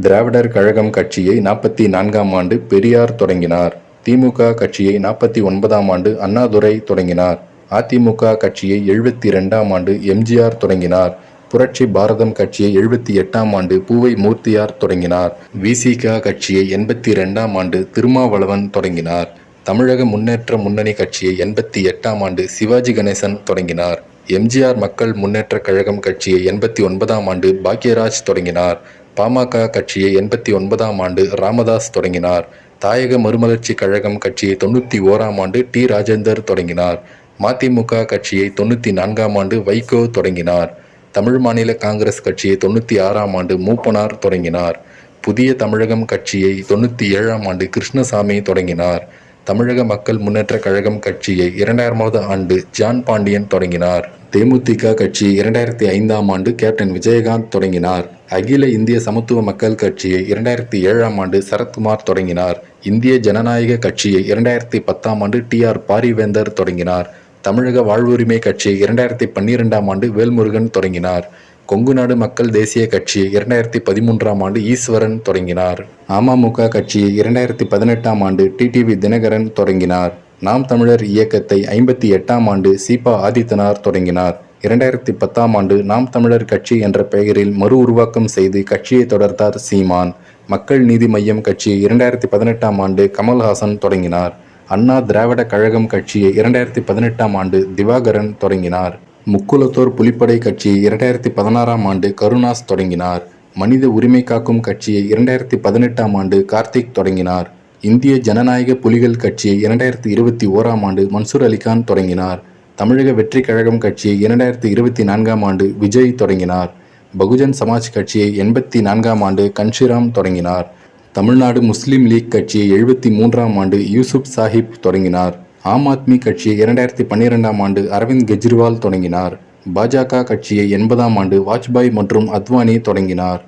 திராவிடர் கழகம் கட்சியை நாற்பத்தி நான்காம் ஆண்டு பெரியார் தொடங்கினார். திமுக கட்சியை நாற்பத்தி ஒன்பதாம் ஆண்டு அண்ணாதுரை தொடங்கினார். அதிமுக கட்சியை எழுபத்தி ரெண்டாம் ஆண்டு எம்ஜிஆர் தொடங்கினார். புரட்சி பாரதம் கட்சியை எழுபத்தி எட்டாம் ஆண்டு பூவை மூர்த்தியார் தொடங்கினார். விசிக கட்சியை எண்பத்தி ரெண்டாம் ஆண்டு திருமாவளவன் தொடங்கினார். தமிழக முன்னேற்ற முன்னணி கட்சியை எண்பத்தி எட்டாம் ஆண்டு சிவாஜி கணேசன் தொடங்கினார். எம்ஜிஆர் மக்கள் முன்னேற்ற கழகம் கட்சியை எண்பத்தி ஒன்பதாம் ஆண்டு பாக்யராஜ் தொடங்கினார். பாமக கட்சியை எண்பத்தி ஒன்பதாம் ஆண்டு ராமதாஸ் தொடங்கினார். தாயக மறுமலர்ச்சி கழகம் கட்சியை தொண்ணூற்றி ஓராம் ஆண்டு டி ராஜேந்தர் தொடங்கினார். மதிமுக கட்சியை தொண்ணூற்றி நான்காம் ஆண்டு வைகோ தொடங்கினார். தமிழ் மாநில காங்கிரஸ் கட்சியை தொண்ணூற்றி ஆறாம் ஆண்டு மூப்பனார் தொடங்கினார். புதிய தமிழகம் கட்சியை தொண்ணூற்றி ஏழாம் ஆண்டு கிருஷ்ணசாமி தொடங்கினார். தமிழக மக்கள் முன்னேற்ற கழகம் கட்சியை இரண்டாயிரமாவது ஆண்டு ஜான் பாண்டியன் தொடங்கினார். தேமுதிக கட்சி இரண்டாயிரத்தி ஐந்தாம் ஆண்டு கேப்டன் விஜயகாந்த் தொடங்கினார். அகில இந்திய சமத்துவ மக்கள் கட்சியை இரண்டாயிரத்தி ஏழாம் ஆண்டு சரத்குமார் தொடங்கினார். இந்திய ஜனநாயக கட்சியை இரண்டாயிரத்தி பத்தாம் ஆண்டு டி ஆர் பாரிவேந்தர் தொடங்கினார். தமிழக வாழ்வுரிமை கட்சியை இரண்டாயிரத்தி பன்னிரெண்டாம் ஆண்டு வேல்முருகன் தொடங்கினார். கொங்கு நாடு மக்கள் தேசிய கட்சியை இரண்டாயிரத்தி பதிமூன்றாம் ஆண்டு ஈஸ்வரன் தொடங்கினார். அமமுக கட்சியை இரண்டாயிரத்தி பதினெட்டாம் ஆண்டு டிடிவி தினகரன் தொடங்கினார். நாம் தமிழர் இயக்கத்தை ஐம்பத்தி எட்டாம் ஆண்டு சீபா ஆதித்தனார் தொடங்கினார். இரண்டாயிரத்தி பத்தாம் ஆண்டு நாம் தமிழர் கட்சி என்ற பெயரில் மறு உருவாக்கம் செய்து கட்சியை தொடர்ந்தார் சீமான். மக்கள் நீதி மையம் கட்சியை இரண்டாயிரத்தி பதினெட்டாம் ஆண்டு கமல்ஹாசன் தொடங்கினார். அண்ணா திராவிட கழகம் கட்சியை இரண்டாயிரத்தி பதினெட்டாம் ஆண்டு திவாகரன் தொடங்கினார். முக்குலத்தோர் புலிப்படை கட்சியை இரண்டாயிரத்தி பதினாறாம் ஆண்டு கருணாஸ் தொடங்கினார். மனித உரிமை காக்கும் கட்சியை இரண்டாயிரத்தி பதினெட்டாம் ஆண்டு கார்த்திக் தொடங்கினார். இந்திய ஜனநாயக புலிகள் கட்சியை இரண்டாயிரத்தி இருபத்தி ஓராம் ஆண்டு மன்சூர் அலிகான் தொடங்கினார். தமிழக வெற்றி கழகம் கட்சியை இரண்டாயிரத்தி இருபத்தி நான்காம் ஆண்டு விஜய் தொடங்கினார். பகுஜன் சமாஜ் கட்சியை எண்பத்தி நான்காம் ஆண்டு கன்ஷிராம் தொடங்கினார். தமிழ்நாடு முஸ்லீம் லீக் கட்சியை எழுபத்தி மூன்றாம் ஆண்டு யூசுப் சாஹிப் தொடங்கினார். ஆம் ஆத்மி கட்சியை இரண்டாயிரத்தி பன்னிரெண்டாம் ஆண்டு அரவிந்த் கெஜ்ரிவால் தொடங்கினார். பாஜக கட்சியை எண்பதாம் ஆண்டு வாஜ்பாய் மற்றும் அத்வானி தொடங்கினார்.